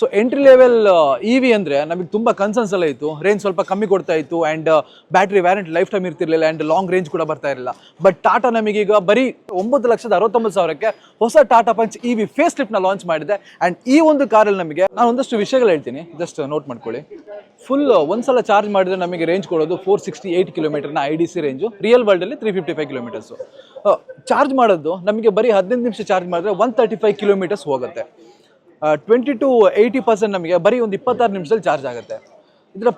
So entry level E V ಅಂದರೆ ನಮಗೆ ತುಂಬ ಕನ್ಸರ್ನ್ಸ್ ಎಲ್ಲ ಇತ್ತು. ರೇಂಜ್ ಸ್ವಲ್ಪ ಕಮ್ಮಿ ಕೊಡ್ತಾ ಇತ್ತು and battery warranty lifetime ಇರ್ತಿರ್ಲಿಲ್ಲ ಆ್ಯಂಡ್ ಲಾಂಗ್ ರೇಂಜ್ ಕೂಡ ಬರ್ತಾ ಇರಲಿಲ್ಲ. ಬಟ್ ಟಾಟಾ ನಮಗೀಗ ಬರೀ ಒಂಬತ್ತು ಲಕ್ಷದ ಅರವತ್ತೊಂಬತ್ತು ಸಾವಿರಕ್ಕೆ ಹೊಸ ಟಾಟಾ ಪಂಚ್ ಇ ವಿ ಫೇಸ್ ಲಿಫ್ಟ್ನ ಲಾಂಚ್ ಮಾಡಿದೆ. ಆ್ಯಂಡ್ ಈ ಒಂದು ಕಾರಲ್ಲಿ ನಮಗೆ ನಾನು ಒಂದಷ್ಟು ವಿಷಯಗಳು ಹೇಳ್ತೀನಿ. ಜಸ್ಟ್ ನೋಟ್ ಮಾಡ್ಕೊಳ್ಳಿ. ಫುಲ್ ಒಂದ್ಸಲ ಚಾರ್ಜ್ ಮಾಡಿದ್ರೆ ನಮಗೆ ರೇಂಜ್ ಕೊಡೋದು four sixty eight ಕಿಲೋಮೀಟರ್ನ I D C range real ವರ್ಲ್ಡಲ್ಲಿ three fifty five kilometres charge ಮಾಡೋದು ನಮಗೆ ಬರೀ ಹದಿನೈದು ನಿಮಿಷ ಚಾರ್ಜ್ ಮಾಡಿದ್ರೆ ಒನ್ ತರ್ಟಿ ಫೈವ್ ಕಿಲೋಮೀಟರ್ಸ್ ಹೋಗುತ್ತೆ. ಟ್ವೆಂಟಿ ಟು ಏಯ್ಟಿ ಪರ್ಸೆಂಟ್ ನಮಗೆ ಬರೀ ಒಂದು ಇಪ್ಪತ್ತಾರು ನಿಮಿಷದಲ್ಲಿ ಚಾರ್ಜ್ ಆಗುತ್ತೆ. ಇದರ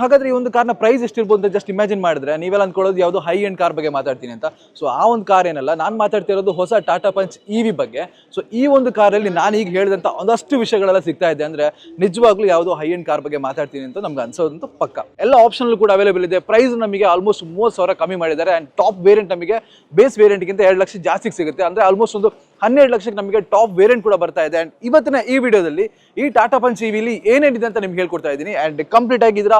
ಹಾಗಾದರೆ ಈ ಒಂದು ಕಾರ್ನ ಪ್ರೈಸ್ ಎಷ್ಟಿರ್ಬೋದು ಅಂತ ಜಸ್ಟ್ ಇಮ್ಯಾಜಿನ್ ಮಾಡಿದ್ರೆ, ನೀವೆಲ್ಲ ಅಂದ್ಕೊಳ್ಳೋದು ಯಾವುದೋ ಹೈ ಎಂಡ್ ಕಾರ್ ಬಗ್ಗೆ ಮಾತಾಡ್ತೀನಿ ಅಂತ. ಸೊ ಆ ಒಂದು ಕಾರ್ ಏನಲ್ಲ, ನಾನು ಮಾತಾಡ್ತಿರೋದು ಹೊಸ ಟಾಟಾ ಪಂಚ್ ಇ ವಿ ಬಗ್ಗೆ. ಸೊ ಈ ಒಂದು ಕಾರಲ್ಲಿ ನಾನು ಈಗ ಹೇಳಿದಂಥ ಒಂದಷ್ಟು ವಿಷಯಗಳೆಲ್ಲ ಸಿಗ್ತಾ ಇದೆ ಅಂದರೆ, ನಿಜವಾಗ್ಲೂ ಯಾವುದೋ ಹೈ ಎಂಡ್ ಕಾರ್ ಬಗ್ಗೆ ಮಾತಾಡ್ತೀನಿ ಅಂತ ನಮ್ಗೆ ಅನ್ಸೋದಂತೂ ಪಕ್ಕ. ಎಲ್ಲ ಆಪ್ಷನ್ ಕೂಡ ಅವೈಲೇಬಲ್ ಇದೆ. ಪ್ರೈಸ್ ನಮಗೆ ಆಲ್ಮೋಸ್ಟ್ ಮೂವತ್ತು ಸಾವಿರ ಕಮ್ಮಿ ಮಾಡಿದ್ದಾರೆ. ಆ್ಯಂಡ್ ಟಾಪ್ ವೇರಿಯಂಟ್ ನಮಗೆ ಬೇಸ್ ವೇರಿಯಂಟ್ಗಿಂತ ಎರಡು ಲಕ್ಷ ಜಾಸ್ತಿ ಸಿಗುತ್ತೆ. ಅಂದರೆ ಆಲ್ಮೋಸ್ಟ್ ಒಂದು ಹನ್ನೆರಡು ಲಕ್ಷಕ್ಕೆ ನಮಗೆ ಟಾಪ್ ವೇರಿಯಂಟ್ ಕೂಡ ಬರ್ತಾ ಇದೆ. ಆ್ಯಂಡ್ ಇವತ್ತಿನ ಈ ವಿಡಿಯೋದಲ್ಲಿ ಈ ಟಾಟಾ ಪಂಚ್ ಇ ವಿಲಿ ಏನೇನಿದೆ ಅಂತ ನಿಮ್ಗೆ ಹೇಳ್ಕೊಡ್ತಾ ಇದ್ದೀನಿ. ಆ್ಯಂಡ್ ಕಂಪ್ಲೀಟ್ ಆಗಿದ್ರ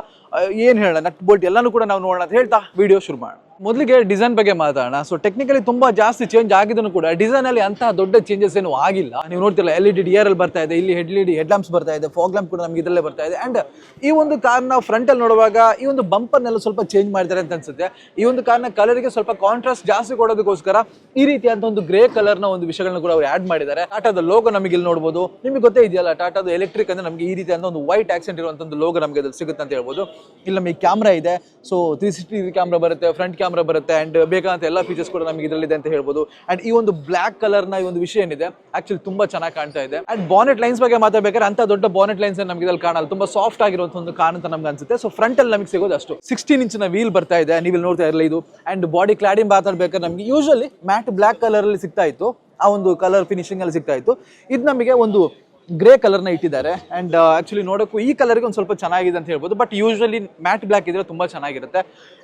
ಏನು ಹೇಳೋಣ? ನಟ್ ಬೋಲ್ಟ್ ಎಲ್ಲನೂ ಕೂಡ ನಾವು ನೋಡೋಣ ಅಂತ ಹೇಳ್ತಾ ವಿಡಿಯೋ ಶುರು ಮಾಡೋಣ. ಮೊದಲಿಗೆ ಡಿಸೈನ್ ಬಗ್ಗೆ ಮಾತಾಡೋಣ. ಸೊ ಟೆಕ್ನಿಕಲಿ ತುಂಬಾ ಜಾಸ್ತಿ ಚೇಂಜ್ ಆಗಿದ್ರು ಕೂಡ ಡಿಸೈನ್ ಅಲ್ಲಿ ಅಂತಹ ದೊಡ್ಡ ಚೇಂಜಸ್ ಏನು ಆಗಿಲ್ಲ. ನೀವು ನೋಡ್ತಿಲ್ಲ ಎಲ್ ಇ ಡಿ ಡಿಯರ್ ಅಲ್ಲಿ ಬರ್ತಾ ಇದೆ, ಇಲ್ಲಿ ಹೆಡ್ ಡಿ ಹೆಡ್ ಲ್ಯಾಂಪ್ಸ್ ಬರ್ತಾ ಇದೆ ಫಾಗ್ ಲ್ಯಾಂಪ್ ಕೂಡ ನಮಗೆ ಇದರಲ್ಲೇ ಬರ್ತಾ ಇದೆ. ಅಂಡ್ ಈ ಒಂದು ಕಾರ್ನ ಫ್ರಂಟ್ ಅಲ್ಲಿ ನೋಡುವಾಗ ಈ ಒಂದು ಬಂಪರ್ನೆಲ್ಲ ಸ್ವಲ್ಪ ಚೇಂಜ್ ಮಾಡಿದ್ದಾರೆ ಅಂತ ಅನ್ಸುತ್ತೆ. ಈ ಒಂದು ಕಾರ್ನ ಕಲರ್ಗೆ ಸ್ವಲ್ಪ ಕಾಂಟ್ರಾಸ್ಟ್ ಜಾಸ್ತಿ ಕೊಡೋದಕ್ಕೋಸ್ಕರ ಈ ರೀತಿಯಾದ ಒಂದು ಗ್ರೇ ಕಲರ್ನ ಒಂದು ವಿಷಯಗಳನ್ನ ಕೂಡ ಅವ್ರು ಆಡ್ ಮಾಡಿದ್ದಾರೆ. ಟಾಟಾದ ಲೋಗೋ ನಮಗೆ ಇಲ್ಲಿ ನೋಡಬಹುದು ನಿಮಗೆ ಗೊತ್ತೇ ಇದೆಯಲ್ಲ ಟಾಟಾದ ಎಲೆಕ್ಟ್ರಿಕ್ ಅಂದ್ರೆ ನಮಗೆ ಈ ರೀತಿಯಾದ ಒಂದು ವೈಟ್ ಆಕ್ಸೆಂಟ್ ಇರುವಂತ ಲೋಗೋ ನಮಗೆ ಅದ್ರಲ್ಲಿ ಸಿಗುತ್ತೆ ಅಂತ ಹೇಳ್ಬೋದು. ಇಲ್ಲಿ ನಮಗೆ ಕ್ಯಾಮ್ರಾ ಇದೆ. ಸೊ ತ್ರೀ ಸಿಕ್ಸ್ಟಿ ಕ್ಯಾಮ್ರಾ ಬರುತ್ತೆ ಫ್ರಂಟ್ ಕ್ಯಾಮ್ರಾ ಬರುತ್ತೆ ಅಂಡ್ ಬೇಕಾದಂತ ಎಲ್ಲ ಫೀಚರ್ಸ್ ಕೂಡ ನಮಗೆ ಇದರಲ್ಲಿದೆ ಅಂತ ಹೇಳ್ಬೋದು. ಅಂಡ್ ಈ ಒಂದು ಬ್ಲಾಕ್ ಕಲರ್ನ ಈ ಒಂದು ವಿಷಯ ಏನಿದೆ ಆಕ್ಚುಲಿ ತುಂಬಾ ಚೆನ್ನಾಗಿ ಕಾಣ್ತಾ ಇದೆ. ಅಂಡ್ ಬಾನೆಟ್ ಲೈನ್ಸ್ ಬಗ್ಗೆ ಮಾತಾಡಬೇಕಾದ್ರೆ ಅಂತ ದೊಡ್ಡ ಬಾನೆಟ್ ಲೈನ್ಸ್ ನಮಗೆ ಇದ್ರಲ್ಲಿ ಕಾಣಲ್ಲ. ತುಂಬಾ ಸಾಫ್ಟ್ ಆಗಿರುವಂಥ ಒಂದು ಕಾರ್ ಅಂತ ನಮ್ಗೆ ಅನ್ಸುತ್ತೆ. ಸೊ ಫ್ರಂಟ್ ಅಲ್ಲಿ ನಮಗೆ ಸಿಗೋದು ಅಷ್ಟು. ಸಿಕ್ಸ್ಟೀನ್ ಇಂಚಿನ ವೀಲ್ ಬರ್ತಾ ಇದೆ. ನೀವು ನೋಡ್ತಾ ಇರಲಿ ಇದು. ಅಂಡ್ ಬಾಡಿ ಕ್ಲಾಡಿಂಗ್ ಮಾತಾಡಬೇಕಾದ್ರೆ ನಮಗೆ ಯೂಶಲಿ ಮ್ಯಾಟ್ ಬ್ಲಾಕ್ ಕಲರ್ ಅಲ್ಲಿ ಸಿಗ್ತಾ ಇತ್ತು. ಆ ಒಂದು ಕಲರ್ ಫಿನಿಶಿಂಗ್ ಅಲ್ಲಿ ಸಿಗ್ತಾ ಇತ್ತು. ಇದು ನಮಗೆ ಒಂದು ಗ್ರೇ ಕಲರ್ನ ಇಟ್ಟಿದ್ದಾರೆ. ಅಂಡ್ ಆಕ್ಚುಲಿ ನೋಡೋಕ್ಕೂ ಈ ಕಲರ್ಗೆ ಒಂದು ಸ್ವಲ್ಪ ಚೆನ್ನಾಗಿದೆ ಅಂತ ಹೇಳ್ಬೋದು. ಬಟ್ ಯೂಶಲಿ ಮ್ಯಾಟ್ ಬ್ಲ್ಯಾಕ್ ಇದ್ರೆ ತುಂಬಾ ಚೆನ್ನಾಗಿರುತ್ತೆ.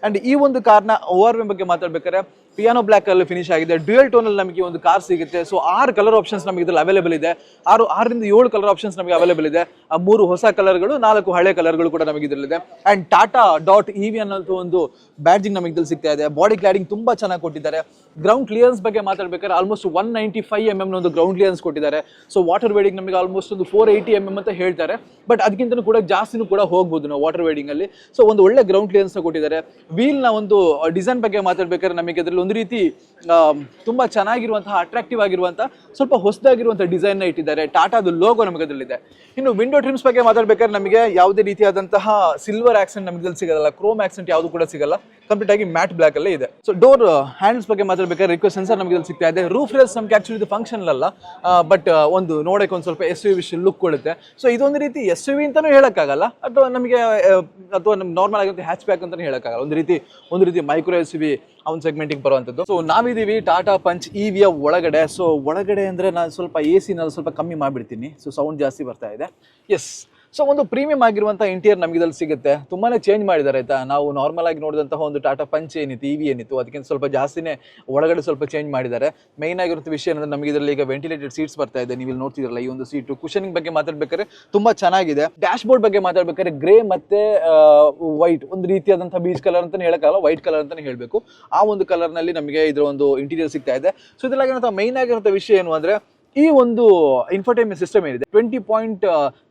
ಅಂಡ್ ಈ ಒಂದು ಕಾರ್ನ ಓವರ್ ಬಗ್ಗೆ ಮಾತಾಡ್ಬೇಕಾದ್ರೆ ಪಿಯಾನೋ ಬ್ಲ್ಯಾಕ್ ಅಲ್ಲಿ ಫಿನಿಶ್ ಆಗಿದೆ. ಡ್ಯೂಯಲ್ ಟೋನ್ ಅಲ್ಲಿ ನಮಗೆ ಒಂದು ಕಾರ್ ಸಿಗುತ್ತೆ. ಸೊ ಆರು ಕಲರ್ ಆಪ್ಷನ್ಸ್ ನಮಗೆ ಇದ್ರಲ್ಲಿ ಅವೈಲೇಬಲ್ ಇದೆ. ಆರು, ಆರರಿಂದ ಏಳು ಕಲರ್ ಆಪ್ಷನ್ಸ್ ನಮಗೆ ಅವೈಲೇಬಲ್ ಇದೆ. ಆ ಮೂರು ಹೊಸ ಕಲರ್ಗಳು ನಾಲ್ಕು ಹಳೆ ಕಲರ್ಗಳು ಕೂಡ ನಮಗೆ ಇದರಲ್ಲಿದೆ. And Tata dot E V ಅನ್ನೋದು ಒಂದು ಬ್ಯಾಡ್ಜಿಂಗ್ ನಮಗೆ ಇದ್ರಲ್ಲಿ ಸಿಗ್ತಾ ಇದೆ. ಬಾಡಿ ಕ್ಲಾಡಿಂಗ್ ತುಂಬಾ ಚೆನ್ನಾಗಿ ಕೊಟ್ಟಿದ್ದಾರೆ. ಗ್ರೌಂಡ್ ಕ್ಲಿಯರೆನ್ಸ್ ಬಗ್ಗೆ ಮಾತಾಡ್ಬೇಕಾದ್ರೆ almost one ninety five M M ಒಂದು ಗ್ರೌಂಡ್ ಕ್ಲಿಯರೆನ್ಸ್ ಕೊಟ್ಟಿದ್ದಾರೆ. ಸೊ ವಾಟರ್ ವೇಡಿಂಗ್ ನಮಗೆ ಆಲ್ಮೋಸ್ಟ್ ಒಂದು ಫೋರ್ ಏಯ್ಟಿ ಎಂ ಎಂ ಅಂತ ಹೇಳ್ತಾರೆ. ಬಟ್ ಅದಕ್ಕಿಂತ ಕೂಡ ಜಾಸ್ತಿನೂ ಕೂಡ ಹೋಗ್ಬೋದು ನಾವು ವಾಟರ್ ವೇಡಿಂಗ್ ಅಲ್ಲಿ ಸೊ ಒಂದು ಒಳ್ಳೆ ಗ್ರೌಂಡ್ ಕ್ಲಿಯರೆನ್ಸ್ ಕೊಟ್ಟಿದ್ದಾರೆ. ವೀಲ್ನ ಒಂದು ಡಿಸೈನ್ ಬಗ್ಗೆ ಮಾತಾಡ್ಬೇಕಾದ್ರೆ ನಮಗೆ ಅದರಲ್ಲಿ ಒಂದು ರೀತಿ ತುಂಬ ಚೆನ್ನಾಗಿರುವಂತಹ ಅಟ್ರಾಕ್ಟಿವ್ ಆಗಿರುವಂಥ ಸ್ವಲ್ಪ ಹೊಸದಾಗಿರುವಂತಹ ಡಿಸೈನ್ನ ಇಟ್ಟಿದ್ದಾರೆ. ಟಾಟಾದು ಲೋಗೋ ನಮಗೆ ಅದರಲ್ಲಿದೆ ಇನ್ನು ವಿಂಡೋ ಟ್ರಿಮ್ಸ್ ಬಗ್ಗೆ ಮಾತಾಡ್ಬೇಕಾದ್ರೆ ನಮಗೆ ಯಾವುದೇ ರೀತಿಯಾದಂತಹ ಸಿಲ್ವರ್ ಆಕ್ಸೆಂಟ್ ನಮಗೆ ಸಿಗಲ್ಲ. ಕ್ರೋಮ್ ಆಕ್ಸೆಂಟ್ ಯಾವುದು ಕೂಡ ಸಿಗಲ್ಲ. ಕಂಪ್ಲೀಟ್ ಆಗಿ ಮ್ಯಾಟ್ ಬ್ಲಾಕ್ ಅಲ್ಲೇ ಇದೆ. ಸೊ ಡೋರ್ ಹ್ಯಾಂಡ್ಸ್ ಬಗ್ಗೆ ಮಾತಾಡ್ಬೇಕಾದ್ರೆ ರಿಕ್ವೆಸ್ಟ್ ಸೆನ್ಸರ್ ನಮಗೆ ಇಲ್ಲಿ ಸಿಗ್ತಾ ಇದೆ. ರೂಫ್ ರೇಲ್ಸ್ ನಮಗೆ ಆಕ್ಚುಲಿ ಇದು ಫಂಕ್ಷನ್ ಅಲ್ಲ. ಬಟ್ ಒಂದು ನೋಡೋಕೆ ಒಂದು ಸ್ವಲ್ಪ ಎಸ್ ಯು ವಿಶ್ ಲುಕ್ ಕೊಡುತ್ತೆ. ಸೊ ಇದೊಂದು ರೀತಿ ಎಸ್ ಯು ವಿ ಅಂತಲೂ ಹೇಳೋಕ್ಕಾಗಲ್ಲ. ಅಥವಾ ನಮಗೆ ಅಥವಾ ನಮ್ಮ ನಾರ್ಮಲ್ ಆಗಿರುತ್ತೆ ಹ್ಯಾಚ್ ಬ್ಯಾಕ್ ಅಂತಲೂ ಹೇಳೋಕ್ಕಾಗಲ್ಲ. ಒಂದು ರೀತಿ ಒಂದು ರೀತಿ ಮೈಕ್ರೋ ಎಸ್ ವಿ ಆ ಒಂದು ಸೆಗ್ಮೆಂಟಿಗೆ ಬರುವಂಥದ್ದು ಸೊ ನಾವಿದ್ದೀವಿ ಟಾಟಾ ಪಂಚ್ ಇ ವಿಯ ಒಳಗಡೆ. ಸೊ ಒಳಗಡೆ ಅಂದರೆ ನಾನು ಸ್ವಲ್ಪ ಎ ಸಿನಲ್ಲಿ ಸ್ವಲ್ಪ ಕಮ್ಮಿ ಮಾಡಿಬಿಡ್ತೀನಿ. ಸೊ ಸೌಂಡ್ ಜಾಸ್ತಿ ಬರ್ತಾ ಇದೆ. ಎಸ್ ಸೊ ಒಂದು ಪ್ರೀಮಿಯಂ ಆಗಿರುವಂಥ ಇಂಟೀರಿಯರ್ ನಮಗೆ ಇದ್ರಲ್ಲಿ ಸಿಗುತ್ತೆ. ತುಂಬಾನೇ ಚೇಂಜ್ ಮಾಡಿದ್ದಾರೆ, ಆಯ್ತಾ? ನಾವು ನಾರ್ಮಲ್ ಆಗಿ ನೋಡಿದಂತಹ ಒಂದು ಟಾಟಾ ಪಂಚ್ ಏನಿತ್ತು ಇ ವಿ ಏನಿತ್ತು, ಅದಕ್ಕಿಂತ ಸ್ವಲ್ಪ ಜಾಸ್ತಿನೇ ಒಳಗಡೆ ಸ್ವಲ್ಪ ಚೇಂಜ್ ಮಾಡಿದ್ದಾರೆ. ಮೈನ್ ಆಗಿರುವಂಥ ವಿಷಯ ಏನಂದ್ರೆ ನಮಗೆ ಇದರಲ್ಲಿ ಈಗ ವೆಂಟಿಲೇಟೆಡ್ ಸೀಟ್ಸ್ ಬರ್ತಾ ಇದೆ. ನೀವು ಇಲ್ಲಿ ನೋಡ್ತಿದ್ರಲ್ಲ ಈ ಒಂದು ಸೀಟು ಕುಷನಿಂಗ್ ಬಗ್ಗೆ ಮಾತಾಡ್ಬೇಕಾದ್ರೆ ತುಂಬಾ ಚೆನ್ನಾಗಿದೆ. ಡ್ಯಾಶ್ ಬೋರ್ಡ್ ಬಗ್ಗೆ ಮಾತಾಡ್ಬೇಕಾದ್ರೆ ಗ್ರೇ ಮತ್ತೆ ವೈಟ್ ಒಂದು ರೀತಿಯಾದಂಥ ಬೀಚ್ ಕಲರ್ ಅಂತಲೇ ಹೇಳೋಕ್ಕಲ್ಲ ವೈಟ್ ಕಲರ್ ಅಂತಲೇ ಹೇಳಬೇಕು. ಆ ಒಂದು ಕಲರ್ನಲ್ಲಿ ನಮಗೆ ಇದರ ಒಂದು ಇಂಟೀರಿಯರ್ ಸಿಗ್ತಾ ಇದೆ. ಸೊ ಇದ್ರಲ್ಲಿ ಮೈನ್ ಆಗಿರುವಂಥ ವಿಷಯ ಏನು ಅಂದ್ರೆ ಈ ಒಂದು ಇನ್ಫರ್ಟೈನ್ಮೆಂಟ್ ಸಿಸ್ಟಮ್ ಏನಿದೆ? ಟ್ವೆಂಟಿ ಪಾಯಿಂಟ್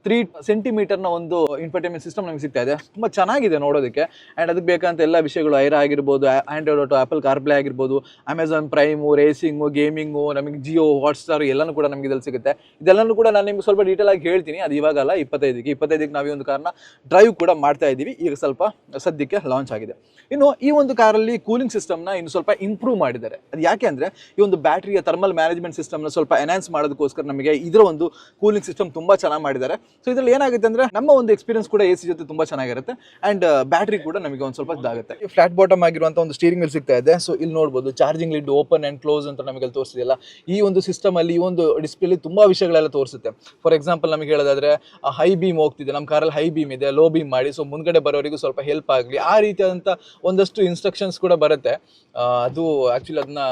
ತ್ರೀ ಸೆಂಟಿಮೀಟರ್ನ ಒಂದು ಇನ್ಫರ್ಟೈನ್ಮೆಂಟ್ ಸಿಸ್ಟಮ್ ನಮಗೆ ಸಿಗ್ತಾ ಇದೆ. ತುಂಬ ಚೆನ್ನಾಗಿದೆ ನೋಡೋದಕ್ಕೆ. ಆ್ಯಂಡ್ ಅದಕ್ಕೆ ಬೇಕಂತ ಎಲ್ಲ ವಿಷಯಗಳು ಐರಾ ಆಗಿರ್ಬೋದು ಆಂಡ್ರಾಯ್ಡ್ ಆಟೋ ಆಪಲ್ ಕಾರ್ಪ್ಲೇ ಆಗಿರ್ಬೋದು ಅಮೆಝಾನ್ ಪ್ರೈಮು ರೇಸಿಂಗು ಗೇಮಿಂಗು ನಮಗೆ ಜಿಯೋ ಹಾಟ್ಸ್ಟಾರ್ ಎಲ್ಲನೂ ಕೂಡ ನಮಗೆ ಇದ್ರಲ್ಲಿ ಸಿಗುತ್ತೆ. ಇದೆಲ್ಲನೂ ಕೂಡ ನಾನು ನಿಮ್ಗೆ ಸ್ವಲ್ಪ ಡೀಟೇಲ್ ಆಗಿ ಹೇಳ್ತೀನಿ. ಅದು ಇವಾಗಲ್ಲ ಇಪ್ಪತ್ತೈದಕ್ಕೆ. ಇಪ್ಪತ್ತೈದಕ್ಕೆ ನಾವು ಒಂದು ಕಾರ್ನ ಡ್ರೈವ್ ಕೂಡ ಮಾಡ್ತಾ ಇದ್ದೀವಿ. ಈಗ ಸ್ವಲ್ಪ ಸದ್ಯಕ್ಕೆ ಲಾಂಚ್ ಆಗಿದೆ. ಇನ್ನು ಈ ಒಂದು ಕಾರಲ್ಲಿ ಕೂಲಿಂಗ್ ಸಿಸ್ಟಮ್ನ ಇನ್ನು ಸ್ವಲ್ಪ ಇಂಪ್ರೂವ್ ಮಾಡಿದ್ದಾರೆ. ಅದು ಯಾಕೆ ಅಂದರೆ, ಈ ಒಂದು ಬ್ಯಾಟ್ರಿಯ ಥರ್ಮಲ್ ಮ್ಯಾನೇಜ್ಮೆಂಟ್ ಸಿಸ್ಟಮ್ನ ಸ್ವಲ್ಪ ಎನ್ಹಾನ್ಸ್ ಮಾಡೋದಕ್ಕೋಸ್ಕರ ನಮಗೆ ಇದರ ಒಂದು ಕೂಲಿಂಗ್ ಸಿಸ್ಟಮ್ ತುಂಬ ಚೆನ್ನಾಗಿ ಮಾಡಿದ್ದಾರೆ. ಸೊ ಇದರಲ್ಲಿ ಏನಾಗುತ್ತೆ ಅಂದರೆ ನಮ್ಮ ಒಂದು ಎಕ್ಸ್ಪೀರಿಯನ್ಸ್ ಕೂಡ ಎ ಸಿ ಜೊತೆ ತುಂಬ ಚೆನ್ನಾಗಿರುತ್ತೆ. ಆ್ಯಂಡ್ ಬ್ಯಾಟ್ರಿ ಕೂಡ ನಮಗೆ ಒಂದು ಸ್ವಲ್ಪ ಇದಾಗುತ್ತೆ. ಫ್ಲಾಟ್ ಬಾಟಮ್ ಆಗಿರುವಂಥ ಒಂದು ಸ್ಟೀರಿಂಗ್ ಇಲ್ಲಿ ಸಿಗ್ತಾ ಇದೆ. ಸೊ ಇಲ್ಲಿ ನೋಡ್ಬೋದು charging lid open and close ಅಂತ ನಮಗೆ ತೋರಿಸಿದೆಯಲ್ಲ ಈ ಒಂದು ಸಿಸ್ಟಮ್ ಅಲ್ಲಿ ಈ ಒಂದು ಡಿಸ್ಪ್ಲೇಲಿ ತುಂಬಾ ವಿಷಯಗಳೆಲ್ಲ ತೋರಿಸುತ್ತೆ. ಫಾರ್ ಎಕ್ಸಾಂಪಲ್ ನಮಗೆ ಹೇಳೋದಾದ್ರೆ ಹೈ ಬೀಮ್ ಹೋಗ್ತಿದೆ. ನಮ್ಮ ಕಾರಲ್ಲಿ ಹೈ ಬೀಮ್ ಇದೆ. ಲೋ ಬೀಮ್ ಮಾಡಿ. ಸೊ ಮುಂದ್ಗಡೆ ಬರೋರಿಗೂ ಸ್ವಲ್ಪ ಹೆಲ್ಪ್ ಆಗಲಿ. ಆ ರೀತಿಯಾದಂಥ ಒಂದಷ್ಟು ಇನ್ಸ್ಟ್ರಕ್ಷನ್ಸ್ ಕೂಡ ಬರುತ್ತೆ. ಅದು ಆಕ್ಚುಲಿ ಅದನ್ನ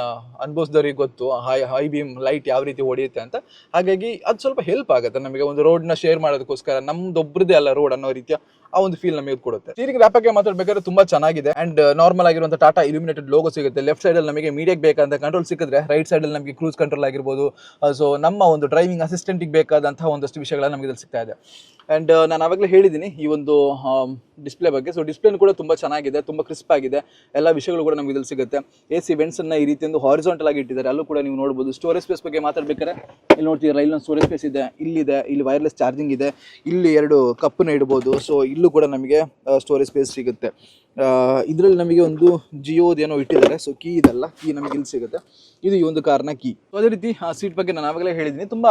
ಅನುಭವಿಸಿದವ್ರಿಗೆ ಗೊತ್ತು. ಹೈ ಹೈ ಬೀಮ್ ಲೈಟ್ ಯಾವ ರೀತಿ ಹೊಡೆಯುತ್ತೆ ಅಂತ. ಹಾಗಾಗಿ ಅದು ಸ್ವಲ್ಪ ಹೆಲ್ಪ್ ಆಗುತ್ತೆ ನಮಗೆ ಒಂದು ರೋಡ್ನ ಶೇರ್ ಮಾಡೋದಕ್ಕೋಸ್ಕರ. ನಮ್ದೊಬ್ರದೇ ಅಲ್ಲ ರೋಡ್ ಅನ್ನೋ ರೀತಿಯ ಆ ಒಂದು ಫೀಲ್ ನಮಗೆ ಕೊಡುತ್ತೆ ಸ್ಟೀರಿಂಗ್ ರ್ಯಾಪಕ್ಕೆ ಮಾತಾಡಬೇಕಾದ್ರೆ ತುಂಬಾ ಚೆನ್ನಾಗಿದೆ. ಅಂಡ್ ನಾರ್ಮಲ್ ಆಗಿರುವಂತ ಟಾಟಾ ಇಲ್ಯುಮಿನೇಟೆಡ್ ಲೋಗೋ ಸಿಗುತ್ತೆ. ಲೆಫ್ಟ್ ಸೈಡ್ ಅಲ್ಲಿ ನಮಗೆ ಮೀಡಿಯಾಗೆ ಬೇಕಾದಂತ ಕಂಟ್ರೋಲ್ ಸಿಕ್ಕಿದ್ರೆ ರೈಟ್ ಸೈಡ್ ಅಲ್ಲಿ ನಮಗೆ ಕ್ರೂಸ್ ಕಂಟ್ರೋಲ್ ಆಗಿರ್ಬೋದು. ಸೊ ನಮ್ಮ ಒಂದು ಡ್ರೈವಿಂಗ್ ಅಸಿಸ್ಟೆಂಟ್ಗೆ ಬೇಕಾದಂತಹ ಒಂದಷ್ಟು ವಿಷಯಗಳ ನಮಗೆ ಸಿಗ್ತಾ ಇದೆ. ಅಂಡ್ ನಾನು ಆವಾಗಲೇ ಹೇಳಿದ್ದೀನಿ ಈ ಒಂದು ಡಿಸ್ಪ್ಲೇ ಬಗ್ಗೆ. ಸೊ ಡಿಸ್ಪ್ಲೇನು ಕೂಡ ತುಂಬ ಚೆನ್ನಾಗಿದೆ, ತುಂಬ ಕ್ರಿಸ್ಪ್ ಆಗಿದೆ. ಎಲ್ಲ ವಿಷಯಗಳು ಕೂಡ ನಮಗೆ ಇದ್ರಲ್ಲಿ ಸಿಗುತ್ತೆ. ಎ ಸಿ ಅನ್ನ ಈ ರೀತಿ ಒಂದು ಹಾರಿಸಾಂಟಲ್ ಆಗಿ ಇಟ್ಟಿದ್ದಾರೆ. ಅಲ್ಲೂ ಕೂಡ ನೀವು ನೋಡ್ಬೋದು. ಸ್ಟೋರೇಜ್ ಸ್ಪೇಸ್ ಬಗ್ಗೆ ಮಾತಾಡ್ಬೇಕಾದ್ರೆ ಇಲ್ಲಿ ನೋಡ್ತೀವಿ ರೈಲ್ನ ಸ್ಟೋರೇಜ್ ಸ್ಪೇಸ್ ಇದೆ, ಇಲ್ಲಿದೆ, ಇಲ್ಲಿ ವೈರ್ಲೆಸ್ ಚಾರ್ಜಿಂಗ್ ಇದೆ, ಇಲ್ಲಿ ಎರಡು ಕಪ್ಪನ್ನ ಇಡ್ಬೋದು. ಸೊ ಕೂಡ ನಮಗೆ ಸ್ಟೋರೇಜ್ ಸ್ಪೇಸ್ ಸಿಗುತ್ತೆ. ಇದರಲ್ಲಿ ನಮಗೆ ಒಂದು ಜಿಯೋದೇನೋ ಇಟ್ಟಿದ್ದಾರೆ. ಸೊ ಕೀ ಇದೆಲ್ಲ ಕೀ ನಮಗೆ ಇಲ್ಲಿ ಸಿಗುತ್ತೆ. ಇದು ಈ ಒಂದು ಕಾರ್ನ ಕೀ ಅದೇ ರೀತಿ, ಆ ಸೀಟ್ ಬಗ್ಗೆ ನಾನು ಆವಾಗಲೇ ಹೇಳಿದ್ದೀನಿ. ತುಂಬ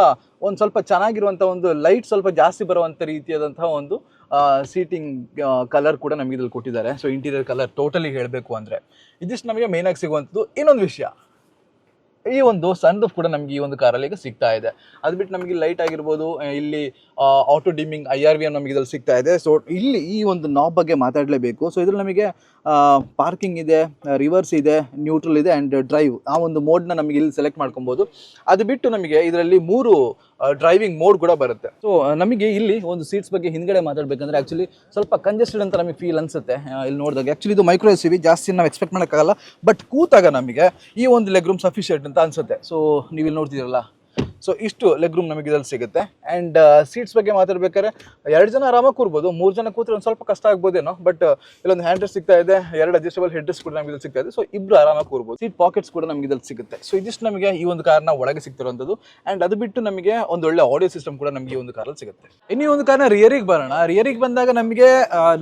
ಒಂದು ಸ್ವಲ್ಪ ಚೆನ್ನಾಗಿರುವಂಥ ಒಂದು ಲೈಟ್ ಸ್ವಲ್ಪ ಜಾಸ್ತಿ ಬರುವಂಥ ರೀತಿಯಾದಂತಹ ಒಂದು ಸೀಟಿಂಗ್ ಕಲರ್ ಕೂಡ ನಮಗೆ ಇದ್ರಲ್ಲಿ ಕೊಟ್ಟಿದ್ದಾರೆ. ಸೊ ಇಂಟೀರಿಯರ್ ಕಲರ್ ಟೋಟಲಿ ಹೇಳಬೇಕು ಅಂದರೆ, ಇದಿಷ್ಟು ನಮಗೆ ಮೇಯ್ನಾಗಿ ಸಿಗುವಂಥದ್ದು ಇನ್ನೊಂದು ವಿಷಯ. ಈ ಒಂದು ಸನ್ ಕೂಡ ನಮಗೆ ಈ ಒಂದು ಕಾರಲ್ಲಿ ಈಗ ಸಿಗ್ತಾ ಇದೆ. ಅದು ಬಿಟ್ಟು ನಮಗೆ ಲೈಟ್ ಆಗಿರ್ಬೋದು ಇಲ್ಲಿ auto dimming I R V ನಮಗೆ ಇದ್ರಲ್ಲಿ ಸಿಗ್ತಾ ಇದೆ. ಸೊ ಇಲ್ಲಿ ಈ ಒಂದು ನಾಬ್ ಬಗ್ಗೆ ಮಾತಾಡಲೇಬೇಕು. ಸೊ ಇದ್ರಲ್ಲಿ ನಮಗೆ ಪಾರ್ಕಿಂಗ್ ಇದೆ ರಿವರ್ಸ್ ಇದೆ ನ್ಯೂಟ್ರಲ್ ಇದೆ ಆ್ಯಂಡ್ ಡ್ರೈವ್ ಆ ಒಂದು ಮೋಡ್ನ ನಮಗೆ ಇಲ್ಲಿ ಸೆಲೆಕ್ಟ್ ಮಾಡ್ಕೊಬೋದು. ಅದು ಬಿಟ್ಟು ನಮಗೆ ಇದರಲ್ಲಿ ಮೂರು ಡ್ರೈವಿಂಗ್ ಮೋಡ್ ಕೂಡ ಬರುತ್ತೆ. ಸೊ ನಮಗೆ ಇಲ್ಲಿ ಒಂದು ಸೀಟ್ಸ್ ಬಗ್ಗೆ ಹಿಂದ್ಗಡೆ ಮಾತಾಡಬೇಕಂದ್ರೆ ಆ್ಯಕ್ಚುಲಿ ಸ್ವಲ್ಪ ಕಂಜೆಸ್ಟೆಡ್ ಅಂತ ನಮಗೆ ಫೀಲ್ ಅನ್ಸುತ್ತೆ ಇಲ್ಲಿ ನೋಡಿದಾಗ. ಆ್ಯಕ್ಚುಲಿ ಇದು ಮೈಕ್ರೋ ಎಸ್ ವಿ ಜಾಸ್ತಿ ನಾವು ಎಕ್ಸ್ಪೆಕ್ಟ್ ಮಾಡೋಕ್ಕಾಗಲ್ಲ. ಬಟ್ ಕೂತಾಗ ನಮಗೆ ಈ ಒಂದು ಲೆಗ್ ರೂಮ್ ಸಫಿಷಿಯೆಂಟ್ ಅಂತ ಅನ್ಸುತ್ತೆ. ಸೊ ನೀವು ಇಲ್ಲಿ ನೋಡ್ತಿದ್ದೀರಲ್ಲ? ಸೊ ಇಷ್ಟು ಲೆಗ್ ರೂಮ್ ನಮಗೆ ಇದರಲ್ಲಿ ಸಿಗುತ್ತೆ. ಆ್ಯಂಡ್ ಸೀಟ್ಸ್ ಬಗ್ಗೆ ಮಾತಾಡ್ಬೇಕಾದ್ರೆ, ಎರಡು ಜನ ಆರಾಮಾಗಿ ಕೂರ್ಬೋದು, ಮೂರು ಜನ ಕೂತ್ರೆ ಒಂದು ಸ್ವಲ್ಪ ಕಷ್ಟ ಆಗ್ಬೋದೇನೋ ಬಟ್ ಇಲ್ಲೊಂದು ಹ್ಯಾಂಡ್ ರೆಸ್ಟ್ ಸಿಗ್ತಾ ಇದೆ, ಎರಡು ಅಡ್ಜಸ್ಟಬಲ್ ಹೆಡ್ ಕೂಡ ನಮಗೆ ಇದ್ರಲ್ಲಿ ಸಿಗ್ತಾ ಇದೆ. ಸೊ ಇಬ್ಬರು ಆರಾಮಾಗಿ ಕೂರ್ಬೋದು. ಸೀಟ್ ಪಾಕೆಟ್ಸ್ ಕೂಡ ನಮಗೆ ಇದ್ರಲ್ಲಿ ಸಿಗುತ್ತೆ. ಸೊ ಇದಿಷ್ಟು ನಮಗೆ ಈ ಒಂದು ಕಾರ್ನ ಒಳಗೆ ಸಿಗ್ತಿರುವಂಥದ್ದು. ಆ್ಯಂಡ್ ಅದು ಬಿಟ್ಟು ನಮಗೆ ಒಂದು ಒಳ್ಳೆ ಆಡಿಯೋ ಸಿಸ್ಟಮ್ ಕೂಡ ನಮಗೆ ಈ ಒಂದು ಕಾರಲ್ಲಿ ಸಿಗುತ್ತೆ. ಇನ್ನೂ ಒಂದು ಕಾರ್ನ ರಿಯರಿಗೆ ಬರೋಣ. ರಿಯರಿಗೆ ಬಂದಾಗ ನಮಗೆ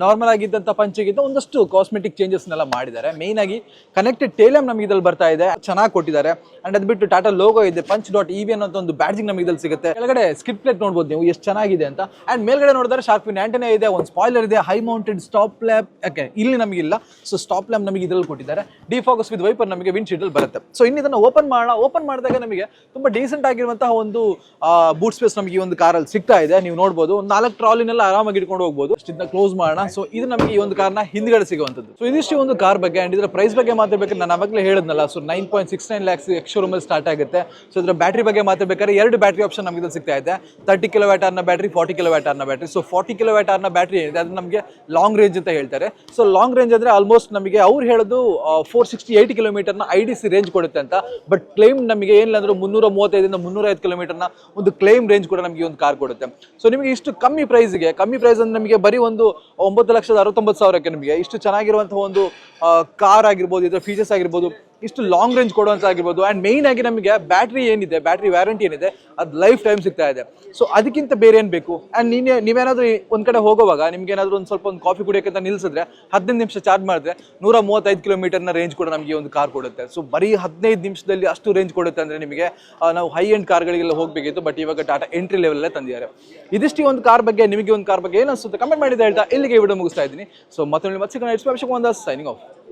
ನಾರ್ಮಲ್ ಆಗಿದ್ದಂಥ ಪಂಚಗಿಂತ ಒಂದಷ್ಟು ಕಾಸ್ಮೆಟಿಕ್ ಚೇಂಜಸ್ನೆಲ್ಲ ಮಾಡಿದ್ದಾರೆ. ಮೇಯ್ನ್ ಆಗಿ ಕನೆಕ್ಟೆಡ್ ಟೇಲಮ್ ನಮಗೆ ಇದ್ರಲ್ಲಿ ಬರ್ತಾ ಇದೆ. ಚೆನ್ನಾಗಿ ಕೊಟ್ಟಿದ್ದಾರೆ. ಅಂಡ್ ಅದು ಬಿಟ್ಟು ಟಾಟಾ ಲೋಗೋ ಇದೆ ಪಂಚ್ ಡಾಟ್ ಇ ವಿ ಅನ್ನೋ ಬ್ಯಾಡ್ಜಿಂಗ್ ನಮಗೆ ಇದ್ರಲ್ಲಿ ಸಿಗುತ್ತೆ. ಕೆಳಗಡೆ ಸ್ಕಿಪ್ ಪ್ಲೇಟ್ ನೋಡ್ಬೋದು ನೀವು, ಎಷ್ಟು ಚೆನ್ನಾಗಿದೆ ಅಂತ. ಅಂಡ್ ಮೇಲ್ಗಡೆ ನೋಡಿದ್ರೆ ಶಾರ್ಕ್ ಆ್ಯಂಟನೇ ಇದೆ, ಒಂದು ಸ್ಪಾಯ್ಲರ್ ಇದೆ ಹೈ ಮೌಂಟೆಡ್ ಸ್ಟಾಪ್ ಲ್ಯಾಪ್ ಯಾಕೆ ಇಲ್ಲಿ ನಮಗಿಲ್ಲ ಸೊ ಸ್ಟಾಪ್ ಲ್ಯಾಂಪ್ ನಮಗೆ ಇದ್ರಲ್ಲಿ ಕೊಟ್ಟಿದ್ದಾರೆ. ಡಿ ಫೋಕಸ್ ವಿತ್ ವೈಪರ್ ನಮಗೆ ವಿಂಡ್ ಶೀಟಲ್ಲಿ ಬರುತ್ತೆ. ಸೊ ಇನ್ನು ಇದನ್ನು ಓಪನ್ ಮಾಡೋಣ ಓಪನ್ ಮಾಡಿದಾಗ ನಮಗೆ ತುಂಬಾ ಡೀಸೆಂಟ್ ಆಗಿರುವಂತಹ ಒಂದು ಬೂಟ್ ಸ್ಪೇಸ್ ನಮಗೆ ಈ ಒಂದು ಕಾರಲ್ಲಿ ಸಿಗ್ತಾ ಇದೆ. ನೀವು ನೋಡ್ಬೋದು, ಒಂದು ನಾಲ್ಕು ಟ್ರಾಲಿನೆಲ್ಲ ಆರಾಮಾಗಿ ಇಟ್ಕೊಂಡು ಹೋಗ್ಬೋದು. ಇದನ್ನ ಕ್ಲೋಸ್ ಮಾಡೋಣ. ಸೊ ಇದು ನಮಗೆ ಈ ಒಂದು ಕಾರ್ನ ಹಿಂದ್ಗಡೆ ಸಿಗುವಂಥದ್ದು. ಸೊ ಇದಿಷ್ಟು ಒಂದು ಕಾರ್ ಬಗ್ಗೆ ಅಂಡ್ ಇದರ ಪ್ರೈಸ್ ಬಗ್ಗೆ ಮಾತಾಡಬೇಕು ನಾನು ಅವಾಗಲೇ ಹೇಳಿದ್ನಲ್ಲ. So nine point six nine lakhs ex ಶೋರೂಮಲ್ಲಿ start ಆಗುತ್ತೆ. ಸೊ ಇದರ ಬ್ಯಾಟ್ರಿ ಬಗ್ಗೆ ಮಾತಾಡ್ಬೇಕಾದ್ರೆ ಎರಡು ಬ್ಯಾಟ್ರಿ ಆಪ್ಷನ್ ನಮಗೆ ಸಿಗ್ತಾ ಇದೆ. ತರ್ಟಿ ಕಿಲೋ ವ್ಯಾಟ್ ಆರ್ನ ಬ್ಯಾಟ್ರಿ ಫಾರ್ಟಿ ಕಿಲೋ ವ್ಯಾಟ್ ಆರ್ನ battery so forty kilowatt ಆರ್ನ ಬ್ಯಾಟ್ರಿ ಏನಿದೆ, ಅದು ನಮಗೆ ಲಾಂಗ್ ರೇಂಜ್ ಅಂತ ಹೇಳ್ತಾರೆ. ಸೊ ಲಾಂಗ್ ರೇಂಜ್ ಅಂದರೆ ಆಲ್ಮೋಸ್ಟ್ ನಮಗೆ ಅವ್ರು ಹೇಳೋದು ಫೋರ್ ಸಿಕ್ಸ್ಟಿ ಏಯ್ಟ್ ಕಿಲೋಮೀಟರ್ನ ಐ ಡಿ ಸಿ ರೇಂಜ್ ಕೊಡುತ್ತೆ ಅಂತ. ಬಟ್ ಕ್ಲೈಮ್ ನಮಗೆ ಏನಿಲ್ಲ ಅಂದ್ರೆ ಮುನ್ನೂರ ಮೂವತ್ತೈದರಿಂದ ಮುನ್ನೂರೈದು ಕಿಲೋಮೀಟರ್ನ ಒಂದು ಕ್ಲೈಮ್ ರೇಂಜ್ ಕೂಡ ನಮಗೆ ಒಂದು ಕಾರ್ ಕೊಡುತ್ತೆ. ಸೊ ನಿಮಗೆ ಇಷ್ಟು ಕಮ್ಮಿ ಪ್ರೈಸ್ಗೆ ಕಮ್ಮಿ ಪ್ರೈಸ್ ಅಂದರೆ ನಮಗೆ ಬರೀ ಒಂದು ಒಂಬತ್ತು ಲಕ್ಷದ ಅರವತ್ತೊಂಬತ್ತು ಸಾವಿರಕ್ಕೆ ನಿಮಗೆ ಇಷ್ಟು ಚೆನ್ನಾಗಿರುವಂಥ ಒಂದು ಕಾರ್ ಆಗಿರ್ಬೋದು, ಇದರ ಫೀಚರ್ಸ್ ಆಗಿರ್ಬೋದು ಇಷ್ಟು ಲಾಂಗ್ ರೇಂಜ್ ಕೊಡುವಂತ ಆಗಿರ್ಬೋದು. ಆ್ಯಂಡ್ ಮೇಯ್ನ್ ಆಗಿ ನಮಗೆ ಬ್ಯಾಟ್ರಿ ಏನಿದೆ ಬ್ಯಾಟ್ರಿ ವ್ಯಾರಂಟಿ ಏನಿದೆ, ಅದು ಲೈಫ್ ಟೈಮ್ ಸಿಗ್ತಾ ಇದೆ. ಸೊ ಅದಕ್ಕಿಂತ ಬೇರೆ ಏನು ಬೇಕು? ಆ್ಯಂಡ್ ನೀನೇ ನೀವೇನಾದರೂ ಒಂದು ಕಡೆ ಹೋಗುವಾಗ, ನಿಮ್ಗೆ ಏನಾದರೂ ಒಂದು ಸ್ವಲ್ಪ ಒಂದು ಕಾಫಿ ಕುಡಿಯೋಕ್ಕಿಂತ ನಿಲ್ಲಿಸಿದ್ರೆ ಹದಿನೈದು ನಿಮಿಷ ಚಾರ್ಜ್ ಮಾಡಿದ್ರೆ ನೂರ ಮೂವತ್ತೈದು ಕಿಲೋಮೀಟರ್ನ ರೇಂಜ್ ಕೂಡ ನಮಗೆ ಒಂದು ಕಾರ್ ಕೊಡುತ್ತೆ. ಸೊ ಬರೀ ಹದಿನೈದು ನಿಮಿಷದಲ್ಲಿ ಅಷ್ಟು ರೇಂಜ್ ಕೊಡುತ್ತೆ ಅಂದರೆ ನಿಮಗೆ ನಾವು ಹೈ ಎಂಡ್ ಕಾರ್ಗಳಿಗೆಲ್ಲ ಹೋಗಬೇಕಿತ್ತು ಬಟ್ ಇವಾಗ ಟಾಟಾ ಎಂಟ್ರಿ ಲೆವೆಲ್ಲೇ ತಂದಿದ್ದಾರೆ. ಇದಿಷ್ಟು ಒಂದು ಕಾರ್ ಬಗ್ಗೆ, ನಿಮಗೆ ಒಂದು ಕಾರ್ ಬಗ್ಗೆ ಏನು ಅನಿಸುತ್ತೆ? ಕಮೆಂಟ್ ಮಾಡಿದ ಹೇಳ್ತಾ, ಇಲ್ಲಿಗೆ ವಿಡಿಯೋ ಮುಗಿಸ್ತಾ ಇದ್ದೀನಿ. ಸೊ ಮತ್ತೊಂದು ಮತ್ತೆ ಸಿಗೋಣ, ಇಟ್ಸ್ ಅಭಿಷೇಕ್ ಸೈನಿಂಗ್ ಆಫ್